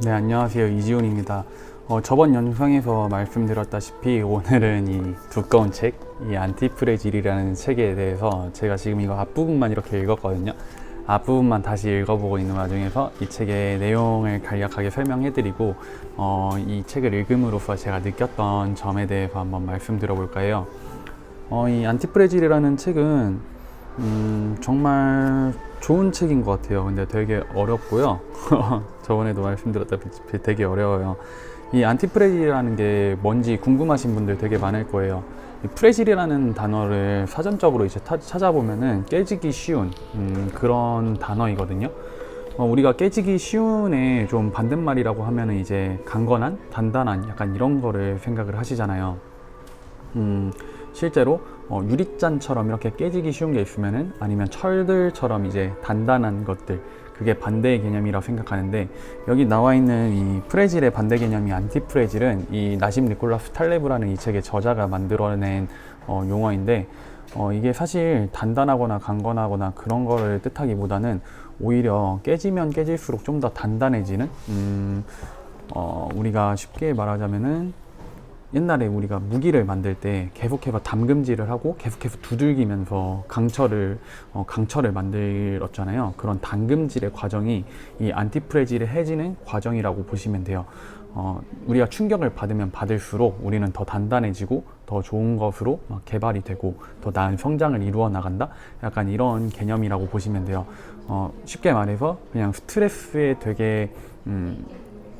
네, 안녕하세요. 이지훈입니다. 어, 저번 영상에서 말씀드렸다시피 오늘은 이 두꺼운 책, 이 안티프레질이라는 책에 대해서 제가 지금 이거 앞부분만 이렇게 읽었거든요. 앞부분만 다시 읽어보고 있는 와중에서 이 책의 내용을 간략하게 설명해드리고 어, 이 책을 읽음으로써 제가 느꼈던 점에 대해서 한번 말씀드려볼까 해요. 어, 이 안티프레질이라는 책은 음, 정말 좋은 책인 것 같아요. 근데 되게 어렵고요. 저번에도 말씀드렸다시피 되게 어려워요. 이 안티프레질이라는 게 뭔지 궁금하신 분들 되게 많을 거예요. 이 프레질이라는 단어를 사전적으로 이제 타- 찾아보면은 깨지기 쉬운 음, 그런 단어이거든요. 어, 우리가 깨지기 쉬운의 좀 반대말이라고 하면은 이제 강건한, 단단한 약간 이런 거를 생각을 하시잖아요. 음, 실제로 어, 유리잔처럼 이렇게 깨지기 쉬운 게 있으면은 아니면 철들처럼 이제 단단한 것들 그게 반대의 개념이라고 생각하는데 여기 나와 있는 이 프레질의 반대 개념이 안티프레질은 이 나심 니콜라스 탈레브라는 이 책의 저자가 만들어낸 어, 용어인데 어, 이게 사실 단단하거나 강건하거나 그런 거를 뜻하기보다는 오히려 깨지면 깨질수록 좀 더 단단해지는 음, 어, 우리가 쉽게 말하자면은 옛날에 우리가 무기를 만들 때 계속해서 담금질을 하고 계속해서 두들기면서 강철을 어, 강철을 만들었잖아요. 그런 담금질의 과정이 이 안티프레질을 해지는 과정이라고 보시면 돼요. 어, 우리가 충격을 받으면 받을수록 우리는 더 단단해지고 더 좋은 것으로 막 개발이 되고 더 나은 성장을 이루어 나간다. 약간 이런 개념이라고 보시면 돼요. 어, 쉽게 말해서 그냥 스트레스에 되게 음,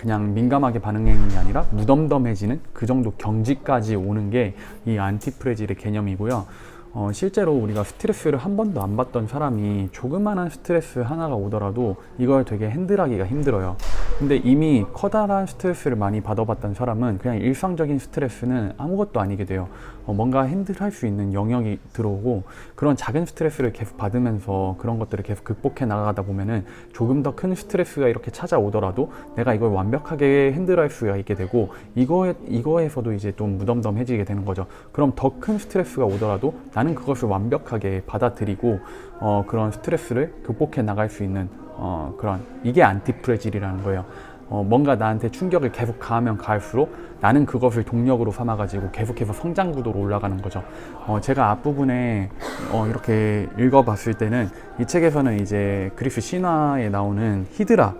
그냥 민감하게 반응하는 게 아니라 무덤덤해지는 그 정도 경지까지 오는 게 이 안티프레질의 개념이고요. 어, 실제로 우리가 스트레스를 한 번도 안 받던 사람이 조그마한 스트레스 하나가 오더라도 이걸 되게 핸들하기가 힘들어요. 근데 이미 커다란 스트레스를 많이 받아봤던 사람은 그냥 일상적인 스트레스는 아무것도 아니게 돼요. 어, 뭔가 핸들할 수 있는 영역이 들어오고 그런 작은 스트레스를 계속 받으면서 그런 것들을 계속 극복해 나가다 보면은 조금 더 큰 스트레스가 이렇게 찾아오더라도 내가 이걸 완벽하게 핸들할 수가 있게 되고 이거에 이거에서도 이제 좀 무덤덤해지게 되는 거죠. 그럼 더 큰 스트레스가 오더라도 나는 그것을 완벽하게 받아들이고 어, 그런 스트레스를 극복해 나갈 수 있는 어, 그런 이게 안티프레질이라는 거예요. 어, 뭔가 나한테 충격을 계속 가하면 가할수록 나는 그것을 동력으로 삼아가지고 계속해서 성장 구도로 올라가는 거죠. 어, 제가 앞부분에 어, 이렇게 읽어봤을 때는 이 책에서는 이제 그리스 신화에 나오는 히드라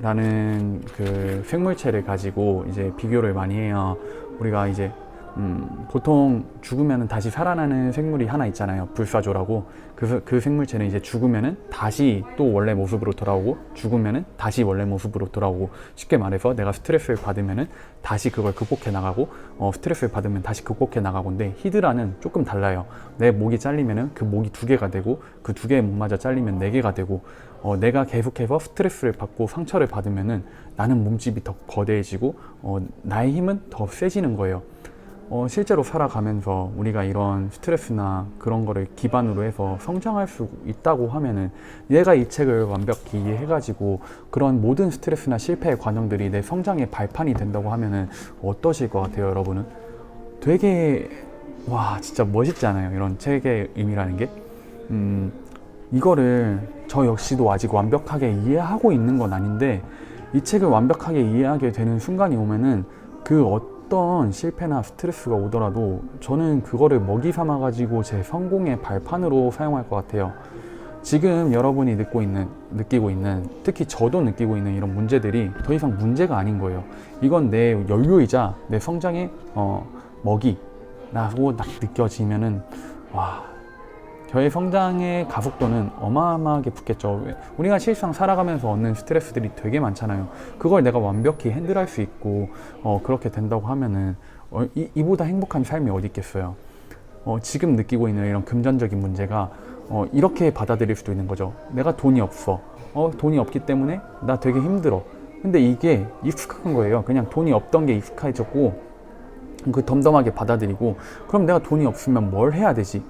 라는 그 생물체를 가지고 이제 비교를 많이 해요. 우리가 이제 음, 보통 죽으면 다시 살아나는 생물이 하나 있잖아요. 불사조라고. 그, 그 생물체는 이제 죽으면은 다시 또 원래 모습으로 돌아오고 죽으면은 다시 원래 모습으로 돌아오고 쉽게 말해서 내가 스트레스를 받으면은 다시 그걸 극복해 나가고 어, 스트레스를 받으면 다시 극복해 나가고인데 히드라는 조금 달라요. 내 목이 잘리면은 그 목이 두 개가 되고 그 두 개의 목마저 잘리면 네 개가 되고 어, 내가 계속해서 스트레스를 받고 상처를 받으면은 나는 몸집이 더 거대해지고 어, 나의 힘은 더 세지는 거예요. 어, 실제로 살아가면서 우리가 이런 스트레스나 그런 거를 기반으로 해서 성장할 수 있다고 하면은 얘가 이 책을 완벽히 이해해가지고 그런 모든 스트레스나 실패의 과정들이 내 성장의 발판이 된다고 하면은 어떠실 것 같아요, 여러분은? 되게 와 진짜 멋있지 않아요, 이런 책의 의미라는 게. 음, 이거를 저 역시도 아직 완벽하게 이해하고 있는 건 아닌데 이 책을 완벽하게 이해하게 되는 순간이 오면은 그 어떤 실패나 스트레스가 오더라도 저는 그거를 먹이 삼아 가지고 제 성공의 발판으로 사용할 것 같아요. 지금 여러분이 느끼고 있는, 느끼고 있는, 특히 저도 느끼고 있는 이런 문제들이 더 이상 문제가 아닌 거예요. 이건 내 연료이자 내 성장의 어, 먹이라고 딱 느껴지면은 와 저의 성장의 가속도는 어마어마하게 붙겠죠. 우리가 실상 살아가면서 얻는 스트레스들이 되게 많잖아요. 그걸 내가 완벽히 핸들할 수 있고 어, 그렇게 된다고 하면은 어, 이, 이보다 행복한 삶이 어디 있겠어요. 어, 지금 느끼고 있는 이런 금전적인 문제가 어, 이렇게 받아들일 수도 있는 거죠. 내가 돈이 없어. 어, 돈이 없기 때문에 나 되게 힘들어. 근데 이게 익숙한 거예요. 그냥 돈이 없던 게 익숙해졌고 그 덤덤하게 받아들이고 그럼 내가 돈이 없으면 뭘 해야 되지?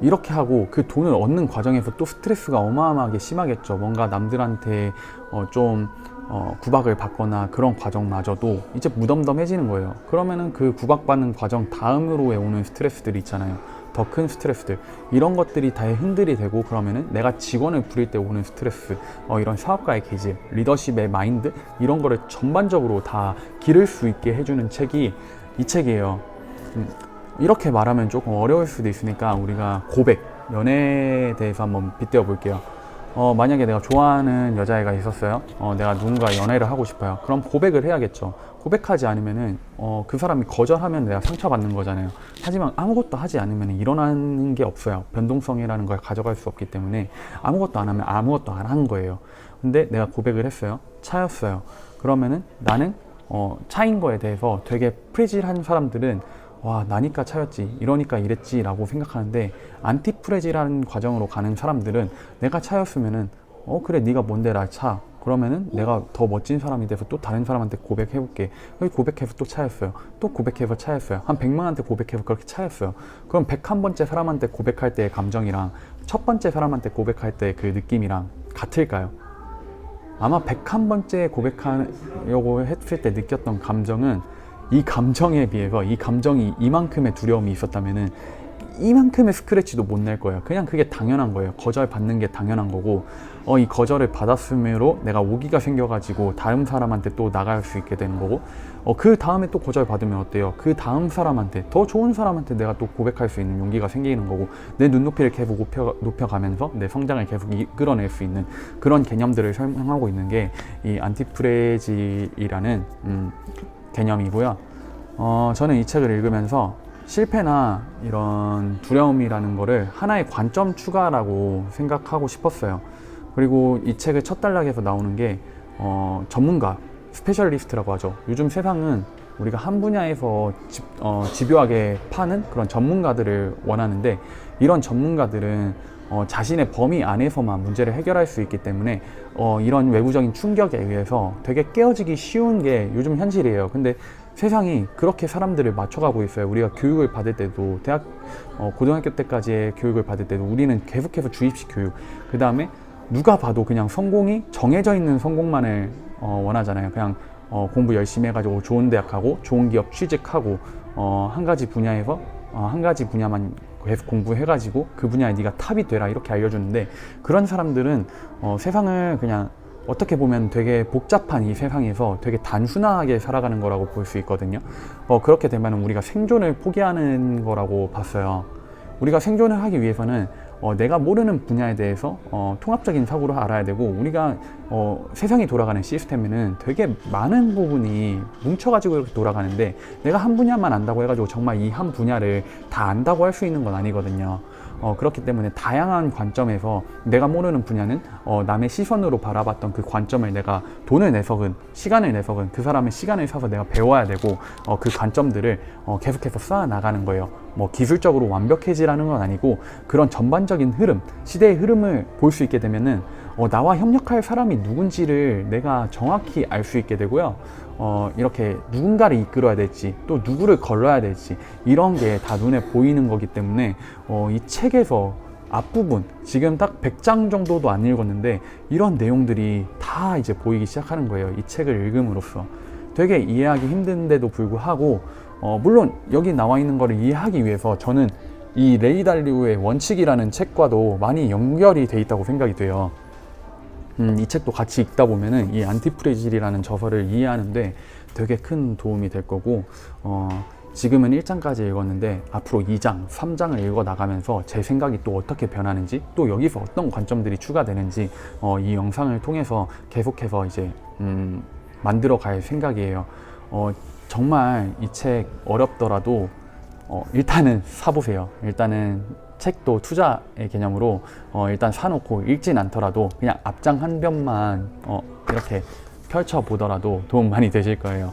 이렇게 하고 그 돈을 얻는 과정에서 또 스트레스가 어마어마하게 심하겠죠. 뭔가 남들한테 어, 좀 어, 구박을 받거나 그런 과정마저도 이제 무덤덤해지는 거예요. 그러면은 그 구박받는 과정 다음으로 오는 스트레스들이 있잖아요. 더 큰 스트레스들 이런 것들이 다 흔들이 되고 그러면은 내가 직원을 부릴 때 오는 스트레스 어, 이런 사업가의 기질 리더십의 마인드 이런 거를 전반적으로 다 기를 수 있게 해주는 책이 이 책이에요 음, 이렇게 말하면 조금 어려울 수도 있으니까 우리가 고백 연애에 대해서 한번 빗대어 볼게요 어, 만약에 내가 좋아하는 여자애가 있었어요. 어, 내가 누군가 연애를 하고 싶어요. 그럼 고백을 해야겠죠. 고백하지 않으면은 어, 그 사람이 거절하면 내가 상처받는 거잖아요. 하지만 아무것도 하지 않으면 일어나는 게 없어요. 변동성이라는 걸 가져갈 수 없기 때문에 아무것도 안 하면 아무것도 안 한 거예요. 근데 내가 고백을 했어요. 차였어요. 그러면은 나는 어, 차인 거에 대해서 되게 프리질한 사람들은 와 나니까 차였지 이러니까 이랬지 라고 생각하는데 안티프레지라는 과정으로 가는 사람들은 내가 차였으면은 어 그래 네가 뭔데 나 차. 그러면은 내가 더 멋진 사람이 돼서 또 다른 사람한테 고백해볼게. 고백해서 또 차였어요. 또 고백해서 차였어요. 한 100만한테 고백해서 그렇게 차였어요. 그럼 101번째 사람한테 고백할 때의 감정이랑 첫 번째 사람한테 고백할 때 그 느낌이랑 같을까요? 아마 101번째 고백하려고 했을 때 느꼈던 감정은 이 감정에 비해서 이 감정이 이만큼의 두려움이 있었다면은 이만큼의 스크래치도 못 낼 거예요. 그냥 그게 당연한 거예요. 거절 받는 게 당연한 거고, 어, 이 거절을 받았음으로 내가 오기가 생겨가지고 다음 사람한테 또 나갈 수 있게 되는 거고, 어, 그 다음에 또 거절 받으면 어때요? 그 다음 사람한테, 더 좋은 사람한테 내가 또 고백할 수 있는 용기가 생기는 거고, 내 눈높이를 계속 높여, 높여가면서 내 성장을 계속 이끌어낼 수 있는 그런 개념들을 설명하고 있는 게 이 안티프레지라는 음, 개념이고요. 어, 저는 이 책을 읽으면서 실패나 이런 두려움이라는 거를 하나의 관점 추가라고 생각하고 싶었어요. 그리고 이 책의 첫 단락에서 나오는 게 어, 전문가, 스페셜리스트라고 하죠. 요즘 세상은 우리가 한 분야에서 집, 어, 집요하게 파는 그런 전문가들을 원하는데 이런 전문가들은 어, 자신의 범위 안에서만 문제를 해결할 수 있기 때문에 어, 이런 외부적인 충격에 의해서 되게 깨어지기 쉬운 게 요즘 현실이에요. 근데 세상이 그렇게 사람들을 맞춰가고 있어요. 우리가 교육을 받을 때도 대학, 어, 고등학교 때까지의 교육을 받을 때도 우리는 계속해서 주입식 교육. 그 다음에 누가 봐도 그냥 성공이 정해져 있는 성공만을 어, 원하잖아요. 그냥 어, 공부 열심히 해가지고 좋은 대학 가고 좋은 기업 취직하고 어, 한 가지 분야에서 어, 한 가지 분야만 계속 공부해가지고 그 분야에 네가 탑이 되라 이렇게 알려주는데 그런 사람들은 어, 세상을 그냥 어떻게 보면 되게 복잡한 이 세상에서 되게 단순하게 살아가는 거라고 볼 수 있거든요. 어, 그렇게 되면 우리가 생존을 포기하는 거라고 봤어요. 우리가 생존을 하기 위해서는 어, 내가 모르는 분야에 대해서 어, 통합적인 사고를 알아야 되고 우리가 어, 세상이 돌아가는 시스템에는 되게 많은 부분이 뭉쳐가지고 이렇게 돌아가는데 내가 한 분야만 안다고 해가지고 정말 이 한 분야를 다 안다고 할 수 있는 건 아니거든요. 어, 그렇기 때문에 다양한 관점에서 내가 모르는 분야는 어, 남의 시선으로 바라봤던 그 관점을 내가 돈을 내서든 시간을 내서든 그 사람의 시간을 사서 내가 배워야 되고 어, 그 관점들을 어, 계속해서 쌓아 나가는 거예요. 뭐 기술적으로 완벽해지라는 건 아니고 그런 전반적인 흐름, 시대의 흐름을 볼 수 있게 되면은 어, 나와 협력할 사람이 누군지를 내가 정확히 알 수 있게 되고요. 어, 이렇게 누군가를 이끌어야 될지 또 누구를 걸러야 될지 이런 게 다 눈에 보이는 거기 때문에 어, 이 책에서 앞부분 지금 딱 100장 정도도 안 읽었는데 이런 내용들이 다 이제 보이기 시작하는 거예요. 이 책을 읽음으로써 되게 이해하기 힘든데도 불구하고 어, 물론 여기 나와 있는 거를 이해하기 위해서 저는 이 레이 달리오의 원칙이라는 책과도 많이 연결이 돼 있다고 생각이 돼요. 음, 이 책도 같이 읽다 보면은 이 안티프레질이라는 저서를 이해하는데 되게 큰 도움이 될 거고 어, 지금은 1장까지 읽었는데 앞으로 2장, 3장을 읽어 나가면서 제 생각이 또 어떻게 변하는지 또 여기서 어떤 관점들이 추가되는지 어, 이 영상을 통해서 계속해서 이제 음, 만들어 갈 생각이에요. 어, 정말 이 책 어렵더라도 어, 일단은 사보세요. 일단은 책도 투자의 개념으로 어, 일단 사놓고 읽진 않더라도 그냥 앞장 한 변만 어, 이렇게 펼쳐 보더라도 도움 많이 되실 거예요.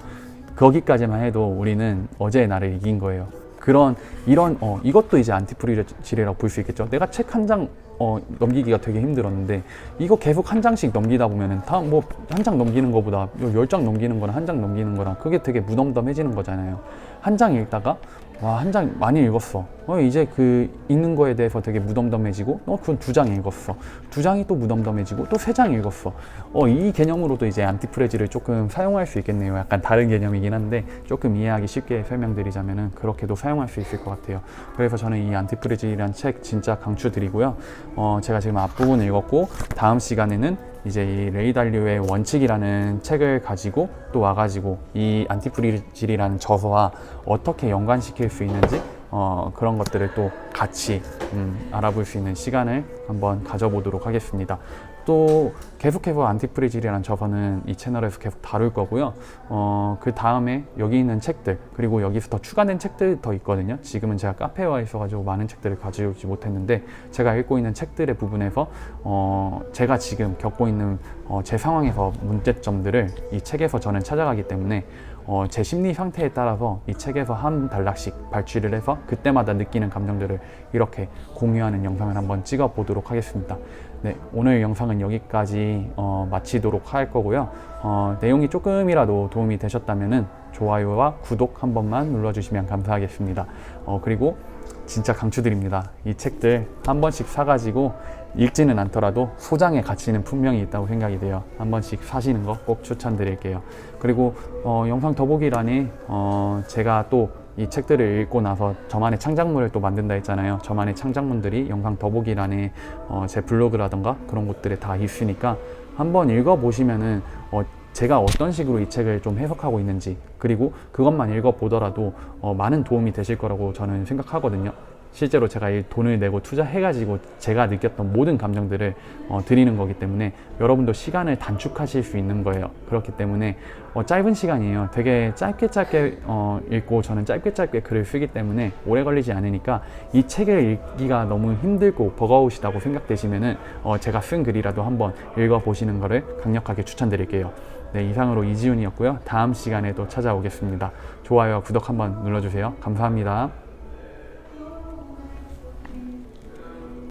거기까지만 해도 우리는 어제의 나를 이긴 거예요. 그런 이런 어, 이것도 이제 안티프리질이라고 볼 수 있겠죠. 내가 책 한 장 어, 넘기기가 되게 힘들었는데 이거 계속 한 장씩 넘기다 보면은 다음 뭐 한 장 넘기는 것보다 열 장 넘기는 거랑 한장 넘기는 거랑 그게 되게 무덤덤해지는 거잖아요. 한 장 읽다가 와 한 장 많이 읽었어. 어 이제 그 읽는 거에 대해서 되게 무덤덤해지고 어 그건 두 장 읽었어. 두 장이 또 무덤덤해지고 또 세 장 읽었어. 어 이 개념으로도 이제 안티프레지를 조금 사용할 수 있겠네요. 약간 다른 개념이긴 한데 조금 이해하기 쉽게 설명드리자면은 그렇게도 사용할 수 있을 것 같아요. 그래서 저는 이 안티프레지라는 책 진짜 강추드리고요. 어 제가 지금 앞부분 읽었고 다음 시간에는 이제 이 레이달류의 원칙이라는 책을 가지고 또 와가지고 이 안티프리질이라는 저서와 어떻게 연관시킬 수 있는지 어, 그런 것들을 또 같이 음, 알아볼 수 있는 시간을 한번 가져보도록 하겠습니다. 또 계속해서 안티프리질이라는 저서는 이 채널에서 계속 다룰 거고요. 어, 그 다음에 여기 있는 책들 그리고 여기서 더 추가된 책들 더 있거든요. 지금은 제가 카페에 와 있어가지고 많은 책들을 가져오지 못했는데 제가 읽고 있는 책들의 부분에서 어, 제가 지금 겪고 있는 어, 제 상황에서 문제점들을 이 책에서 저는 찾아가기 때문에 어, 제 심리 상태에 따라서 이 책에서 한 단락씩 발취를 해서 그때마다 느끼는 감정들을 이렇게 공유하는 영상을 한번 찍어 보도록 하겠습니다. 네, 오늘 영상은 여기까지 어, 마치도록 할 거고요. 어, 내용이 조금이라도 도움이 되셨다면 좋아요와 구독 한 번만 눌러주시면 감사하겠습니다. 어, 그리고 진짜 강추드립니다. 이 책들 한 번씩 사가지고 읽지는 않더라도 소장의 가치는 분명히 있다고 생각이 돼요. 한 번씩 사시는 거 꼭 추천드릴게요. 그리고 어, 영상 더보기란에 어, 제가 또 이 책들을 읽고 나서 저만의 창작물을 또 만든다 했잖아요. 저만의 창작물들이 영상 더보기란에 어, 제 블로그라던가 그런 곳들에 다 있으니까 한번 읽어보시면은 어, 제가 어떤 식으로 이 책을 좀 해석하고 있는지 그리고 그것만 읽어보더라도 어, 많은 도움이 되실 거라고 저는 생각하거든요. 실제로 제가 이 돈을 내고 투자해가지고 제가 느꼈던 모든 감정들을 어, 드리는 거기 때문에 여러분도 시간을 단축하실 수 있는 거예요. 그렇기 때문에 어, 짧은 시간이에요. 되게 짧게 짧게 어, 읽고 저는 짧게 짧게 글을 쓰기 때문에 오래 걸리지 않으니까 이 책을 읽기가 너무 힘들고 버거우시다고 생각되시면은 어, 제가 쓴 글이라도 한번 읽어보시는 거를 강력하게 추천드릴게요. 네, 이상으로 이지훈이었고요. 다음 시간에도 찾아오겠습니다. 좋아요와 구독 한번 눌러주세요. 감사합니다.